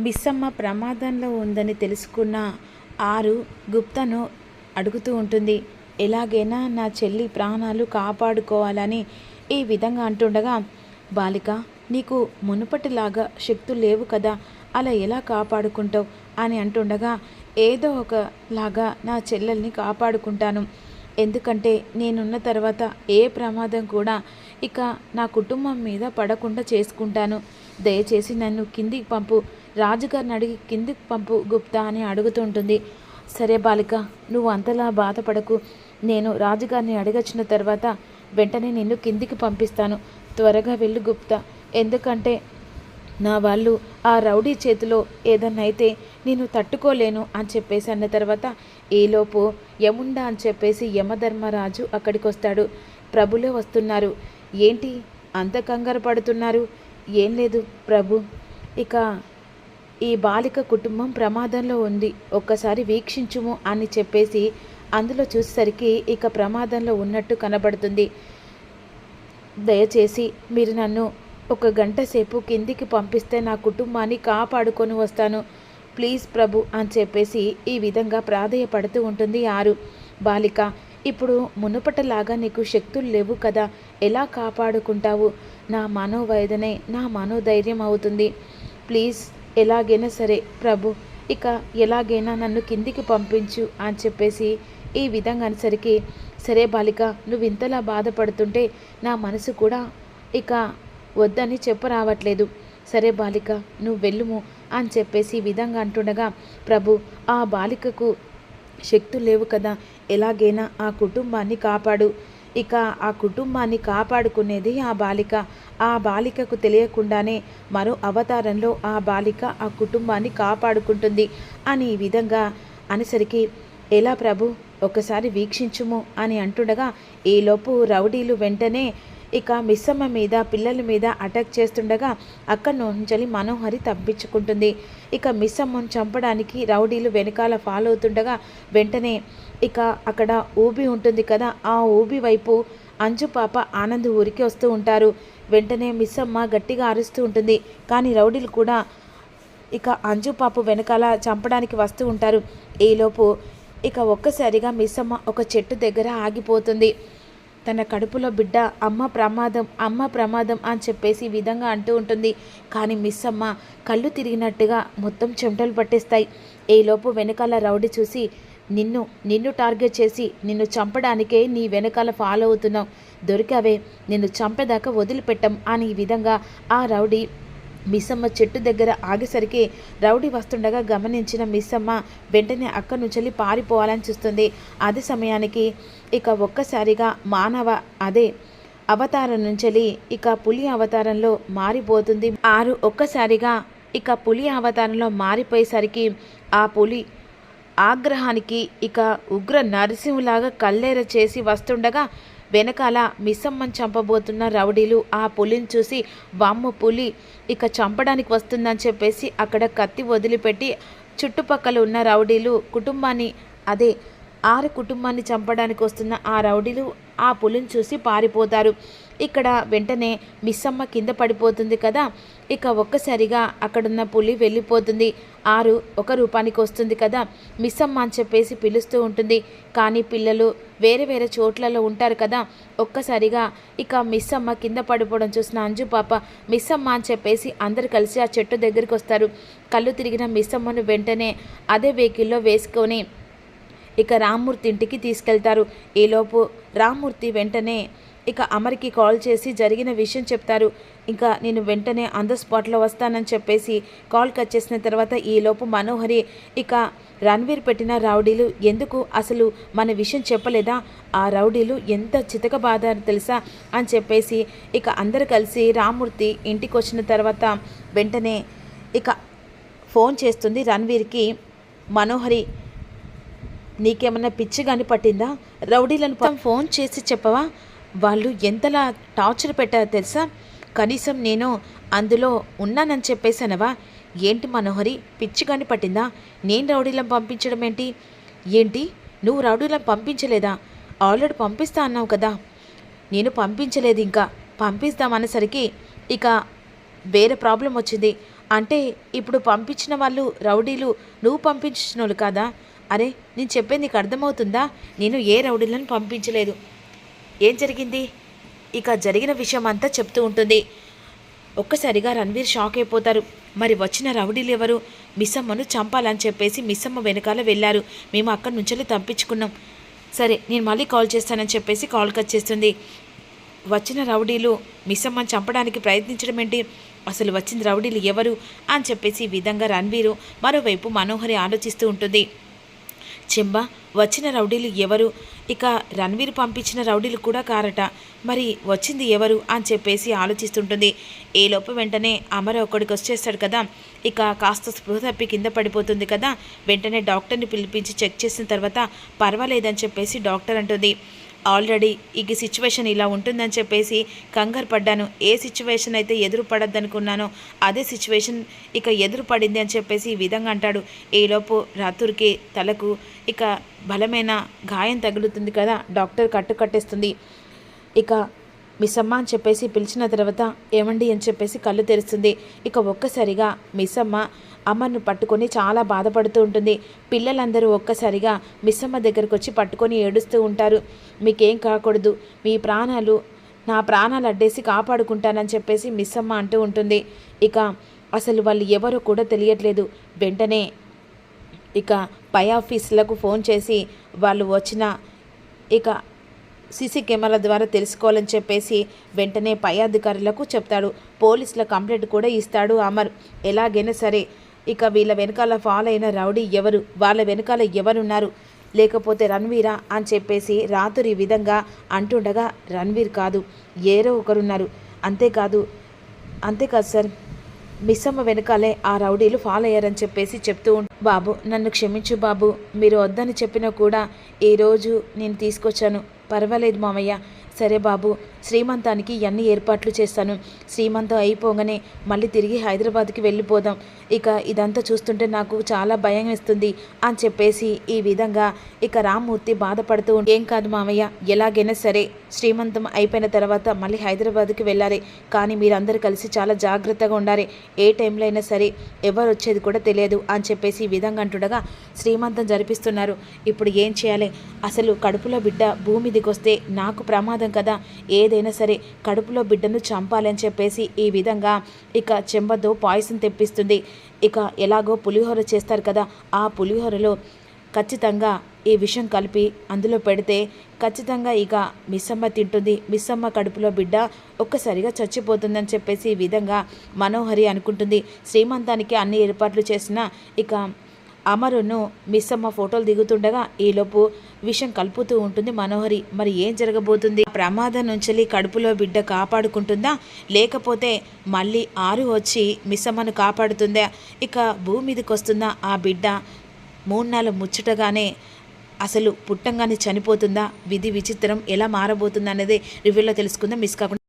మిస్సమ్మ ప్రమాదంలో ఉందని తెలుసుకున్న ఆరు గుప్తను అడుగుతూ ఉంటుంది. ఎలాగైనా నా చెల్లి ప్రాణాలు కాపాడుకోవాలని ఈ విధంగా అంటుండగా బాలిక నీకు మునుపటిలాగా శక్తులు లేవు కదా అలా ఎలా కాపాడుకుంటావు? అని అంటుండగా ఏదో ఒకలాగా నా చెల్లెల్ని కాపాడుకుంటాను. ఎందుకంటే నేనున్న తర్వాత ఏ ప్రమాదం కూడా ఇక నా కుటుంబం మీద పడకుండా చేసుకుంటాను. దయచేసి నన్ను కిందికి పంపు. రాజుగారిని అడిగి కిందికి పంపు గుప్తా అని అడుగుతుంటుంది. సరే బాలిక నువ్వు అంతలా బాధపడకు. నేను రాజుగారిని అడిగొచ్చిన తర్వాత వెంటనే నిన్ను కిందికి పంపిస్తాను. త్వరగా వెళ్ళు గుప్తా. ఎందుకంటే నా వాళ్ళు ఆ రౌడీ చేతిలో ఏదన్నా అయితే నేను తట్టుకోలేను అని చెప్పేసి అన్న తర్వాత ఈలోపు యముండా అని చెప్పేసి యమధర్మరాజు అక్కడికి వస్తాడు ప్రభులే వస్తున్నారు. ఏంటి అంత కంగారు పడుతున్నారు? ఏం లేదు ప్రభు. ఇక ఈ బాలిక కుటుంబం ప్రమాదంలో ఉంది ఒక్కసారి వీక్షించుము అని చెప్పేసి అందులో చూసేసరికి ఇక ప్రమాదంలో ఉన్నట్టు కనబడుతుంది. దయచేసి మీరు నన్ను ఒక గంట సేపు కిందికి పంపిస్తే నా కుటుంబాన్ని కాపాడుకొని వస్తాను. ప్లీజ్ ప్రభు అని చెప్పేసి ఈ విధంగా ప్రాధేయపడుతూ ఉంటుంది ఆరు. బాలిక ఇప్పుడు మునుపటలాగా నీకు శక్తులు లేవు కదా ఎలా కాపాడుకుంటావు? నా మనోవేదనే నా మనోధైర్యం అవుతుంది. ప్లీజ్ ఎలాగైనా సరే ప్రభు ఇక ఎలాగైనా నన్ను కిందికి పంపించు అని చెప్పేసి ఈ విధంగా అనేసరికి సరే బాలిక నువ్వు ఇంతలా బాధపడుతుంటే నా మనసు కూడా ఇక వద్దని చెప్పరావట్లేదు. సరే బాలిక నువ్వు వెళ్ళుము అని చెప్పేసి ఈ విధంగా అంటుండగా ప్రభు ఆ బాలికకు శక్తులు లేవు కదా ఎలాగైనా ఆ కుటుంబాన్ని కాపాడు. ఇక ఆ కుటుంబాన్ని కాపాడుకునేది ఆ బాలిక. ఆ బాలికకు తెలియకుండానే మరో అవతారంలో ఆ బాలిక ఆ కుటుంబాన్ని కాపాడుకుంటుంది అని ఈ విధంగా అనిసరికి ఎలా ప్రభు? ఒకసారి వీక్షించుము అని అంటుండగా ఈలోపు రౌడీలు వెంటనే ఇక మిస్సమ్మ మీద పిల్లల మీద అటాక్ చేస్తుండగా అక్కడి నుంచి మనోహరి తప్పించుకుంటుంది. ఇక మిస్సమ్మను చంపడానికి రౌడీలు వెనకాల ఫాలో అవుతుండగా వెంటనే ఇక అక్కడ ఊబి ఉంటుంది కదా ఆ ఊబి వైపు అంజు పాప ఆనంద్ ఊరికి వస్తూ ఉంటారు. వెంటనే మిస్సమ్మ గట్టిగా అరుస్తూ ఉంటుంది. కానీ రౌడీలు కూడా ఇక అంజు పాప వెనకాల చంపడానికి వస్తూ ఉంటారు. ఈలోపు ఇక ఒక్కసారిగా మిస్సమ్మ ఒక చెట్టు దగ్గర ఆగిపోతుంది. తన కడుపులో బిడ్డ అమ్మ ప్రమాదం అమ్మ ప్రమాదం అని చెప్పేసి విధంగా అంటూ ఉంటుంది. కానీ మిస్ అమ్మ కళ్ళు తిరిగినట్టుగా మొత్తం చెమటలు పట్టేస్తాయి. ఈలోపు వెనకాల రౌడీ చూసి నిన్ను నిన్ను టార్గెట్ చేసి నిన్ను చంపడానికే నీ వెనకాల ఫాలో అవుతున్నావు. దొరికావే నిన్ను చంపేదాకా వదిలిపెట్టం అని ఈ విధంగా ఆ రౌడీ మిస్సమ్మ చెట్టు దగ్గర ఆగేసరికి రౌడీ వస్తుండగా గమనించిన మిస్సమ్మ వెంటనే అక్కడి నుంచి పారిపోవాలని చూస్తుంది. అదే సమయానికి ఇక ఒక్కసారిగా మానవ అదే అవతారం నుంచి ఇక పులి అవతారంలో మారిపోతుంది. ఆరు ఒక్కసారిగా ఇక పులి అవతారంలో మారిపోయేసరికి ఆ పులి ఆగ్రహానికి ఇక ఉగ్ర నరసింహులాగా కల్లేర చేసి వస్తుండగా వెనకాల మిస్సమ్మని చంపబోతున్న రౌడీలు ఆ పులిని చూసి వామ్మ పులి ఇక చంపడానికి వస్తుందని చెప్పేసి అక్కడ కత్తి వదిలిపెట్టి చుట్టుపక్కల ఉన్న రౌడీలు కుటుంబాన్ని అదే ఆరు కుటుంబాన్ని చంపడానికి వస్తున్న ఆ రౌడీలు ఆ పులిని చూసి పారిపోతారు. ఇక్కడ వెంటనే మిస్సమ్మ కింద పడిపోతుంది కదా ఇక ఒక్కసారిగా అక్కడున్న పులి వెళ్ళిపోతుంది. ఆరు ఒక రూపానికి వస్తుంది కదా మిస్సమ్మ అని చెప్పేసి పిలుస్తూ ఉంటుంది. కానీ పిల్లలు వేరే వేరే చోట్లలో ఉంటారు కదా ఒక్కసారిగా ఇక మిస్సమ్మ కింద పడిపోవడం చూసిన అంజు పాప మిస్సమ్మ అని చెప్పేసి అందరు కలిసి ఆ చెట్టు దగ్గరికి వస్తారు. కళ్ళు తిరిగిన మిస్సమ్మను వెంటనే అదే వెహికల్లో వేసుకొని ఇక రామ్మూర్తి ఇంటికి తీసుకెళ్తారు. ఈలోపు రామ్మూర్తి వెంటనే ఇక అమర్కి కాల్ చేసి జరిగిన విషయం చెప్తారు. ఇంకా నేను వెంటనే ఆన్ ద స్పాట్లో వస్తానని చెప్పేసి కాల్ కట్ చేసిన తర్వాత ఈలోపు మనోహరి ఇక రణ్వీర్ పెట్టిన రౌడీలు ఎందుకు అసలు మన విషయం చెప్పలేదా? ఆ రౌడీలు ఎంత చితకబాద తెలుసా? అని చెప్పేసి ఇక అందరు కలిసి రామ్మూర్తి ఇంటికి వచ్చిన తర్వాత వెంటనే ఇక ఫోన్ చేస్తుంది రణ్వీర్కి. మనోహరి నీకేమన్నా పిచ్చి కానీ పట్టిందా? రౌడీలను ఫోన్ చేసి చెప్పవా? వాళ్ళు ఎంతలా టార్చర్ పెట్టారో తెలుసా? కనీసం నేను అందులో ఉన్నానని చెప్పేశానవా? ఏంటి మనోహరి పిచ్చి కానీ పట్టిందా? నేను రౌడీలను పంపించడం ఏంటి? ఏంటి? నువ్వు రౌడీలను పంపించలేదా? ఆల్రెడీ పంపిస్తా అన్నావు కదా. నేను పంపించలేదు ఇంకా. పంపిస్తామనేసరికి ఇక వేరే ప్రాబ్లం వచ్చింది. అంటే ఇప్పుడు పంపించిన వాళ్ళు రౌడీలు నువ్వు పంపించిన వాళ్ళు కాదా? అరే నేను చెప్పేది నీకు అర్థమవుతుందా? నేను ఏ రౌడీలను పంపించలేదు. ఏం జరిగింది? ఇక జరిగిన విషయం అంతా చెప్తూ ఉంటుంది. ఒక్కసారిగా రణ్వీర్ షాక్ అయిపోతారు. మరి వచ్చిన రౌడీలు ఎవరు? మిస్సమ్మను చంపాలని చెప్పేసి మిస్సమ్మ వెనకాల వెళ్ళారు. మేము అక్కడి నుంచి తప్పించుకున్నాం. సరే నేను మళ్ళీ కాల్ చేస్తానని చెప్పేసి కాల్ కట్ చేస్తుంది. వచ్చిన రౌడీలు మిస్సమ్మను చంపడానికి ప్రయత్నించడం ఏంటి? అసలు వచ్చిన రౌడీలు ఎవరు? అని చెప్పేసి ఈ విధంగా రణ్వీరు మరోవైపు మనోహరి ఆలోచిస్తూ ఉంటుంది. చెంబ వచ్చిన రౌడీలు ఎవరు? ఇక రణ్వీర్ పంపించిన రౌడీలు కూడా కారట. మరి వచ్చింది ఎవరు? అని చెప్పేసి ఆలోచిస్తుంటుంది. ఏలోపు వెంటనే అమర ఒకడికి వచ్చేస్తాడు కదా. ఇక కాస్త స్పృహ తప్పి కింద పడిపోతుంది కదా. వెంటనే డాక్టర్ని పిలిపించి చెక్ చేసిన తర్వాత పర్వాలేదని చెప్పేసి డాక్టర్ అంటుంది. ఆల్రెడీ ఇక సిచ్యువేషన్ ఇలా ఉంటుందని చెప్పేసి కంగారు పడ్డాను. ఏ సిచ్యువేషన్ అయితే ఎదురు పడద్దనుకున్నానో అదే సిచ్యువేషన్ ఇక ఎదురు పడింది అని చెప్పేసి ఈ విధంగా అంటాడు. ఈలోపు రాత్రికి తలకు ఇక బలమైన గాయం తగులుతుంది కదా డాక్టర్ కట్టు కట్టేస్తుంది. ఇక మిస్సమ్మ అని చెప్పేసి పిలిచిన తర్వాత ఏమండి అని చెప్పేసి కళ్ళు తెరుస్తుంది. ఇక ఒక్కసారిగా మిస్సమ్మ అమ్మను పట్టుకొని చాలా బాధపడుతూ ఉంటుంది. పిల్లలందరూ ఒక్కసారిగా మిస్సమ్మ దగ్గరకు వచ్చి పట్టుకొని ఏడుస్తూ ఉంటారు. మీకేం కాకూడదు. మీ ప్రాణాలు నా ప్రాణాలు అడ్డేసి కాపాడుకుంటానని చెప్పేసి మిస్సమ్మ అంటూ ఉంటుంది. ఇక అసలు వాళ్ళు ఎవరో కూడా తెలియట్లేదు. వెంటనే ఇక పై ఆఫీసులకు ఫోన్ చేసి వాళ్ళు వచ్చిన ఇక సీసీ కెమెరా ద్వారా తెలుసుకోవాలని చెప్పేసి వెంటనే పై అధికారులకు చెప్తాడు. పోలీసుల కంప్లైంట్ కూడా ఇస్తాడు అమర్. ఎలాగైనా సరే ఇక వీళ్ళ వెనకాల ఫాలో అయిన రౌడీ ఎవరు? వాళ్ళ వెనకాల ఎవరున్నారు? లేకపోతే రణ్వీరా అని చెప్పేసి రాత్రి ఈ విధంగా అంటుండగా రణ్వీర్ కాదు ఏరో ఒకరున్నారు. అంతేకాదు అంతేకాదు సార్ మిస్సమ్మ వెనకాలే ఆ రౌడీలు ఫాలో అయ్యారని చెప్పేసి చెప్తూ బాబు నన్ను క్షమించు బాబు. మీరు వద్దని చెప్పినా కూడా ఈరోజు నేను తీసుకొచ్చాను. పర్వాలేదు మామయ్య. సరే బాబు శ్రీమంతానికి అన్ని ఏర్పాట్లు చేస్తాను. శ్రీమంతం అయిపోగానే మళ్ళీ తిరిగి హైదరాబాద్కి వెళ్ళిపోదాం. ఇక ఇదంతా చూస్తుంటే నాకు చాలా భయం వేస్తుంది అని చెప్పేసి ఈ విధంగా ఇక రామ్మూర్తి బాధపడుతూ ఉంటే, ఏం కాదు మామయ్య ఎలాగైనా సరే. శ్రీమంతం అయిపోయిన తర్వాత మళ్ళీ హైదరాబాద్కి వెళ్ళాలి. కానీ మీరందరూ కలిసి చాలా జాగ్రత్తగా ఉండాలి. ఏ టైంలో అయినా సరే ఎవరు వచ్చేది కూడా తెలియదు అని చెప్పేసి ఈ విధంగా అంటుండగా శ్రీమంతం జరిపిస్తున్నారు. ఇప్పుడు ఏం చేయాలి? అసలు కడుపులో బిడ్డ భూమి దిగొస్తే నాకు ప్రమాదం కదా? ఏదైనా సరే కడుపులో బిడ్డను చంపాలని చెప్పేసి ఈ విధంగా ఇక చెంబతో పాయిసం తెప్పిస్తుంది. ఇక ఎలాగో పులిహోర చేస్తారు కదా? ఆ పులిహోరలో ఖచ్చితంగా ఈ విషం కలిపి అందులో పెడితే ఖచ్చితంగా ఇక మిస్సమ్మ తింటుంది. మిస్సమ్మ కడుపులో బిడ్డ ఒక్కసారిగా చచ్చిపోతుందని చెప్పేసి ఈ విధంగా మనోహరి అనుకుంటుంది. శ్రీమంతానికి అన్ని ఏర్పాట్లు చేసిన ఇక అమరును మిస్సమ్మ ఫోటోలు దిగుతుండగా ఈలోపు విషం కలుపుతూ ఉంటుంది మనోహరి. మరి ఏం జరగబోతుంది? ప్రమాదం నుంచి కడుపులో బిడ్డ కాపాడుకుంటుందా? లేకపోతే మళ్ళీ ఆరు వచ్చి మిస్సమ్మను కాపాడుతుందా? ఇక భూమి మీదకి వస్తుందా ఆ బిడ్డ? మూడు నెలలు ముచ్చటగానే అసలు పుట్టంగానే చనిపోతుందా? విధి విచిత్రం ఎలా మారబోతుందా అనేది రివ్యూలో తెలుసుకుందాం. మిస్ కాకుండా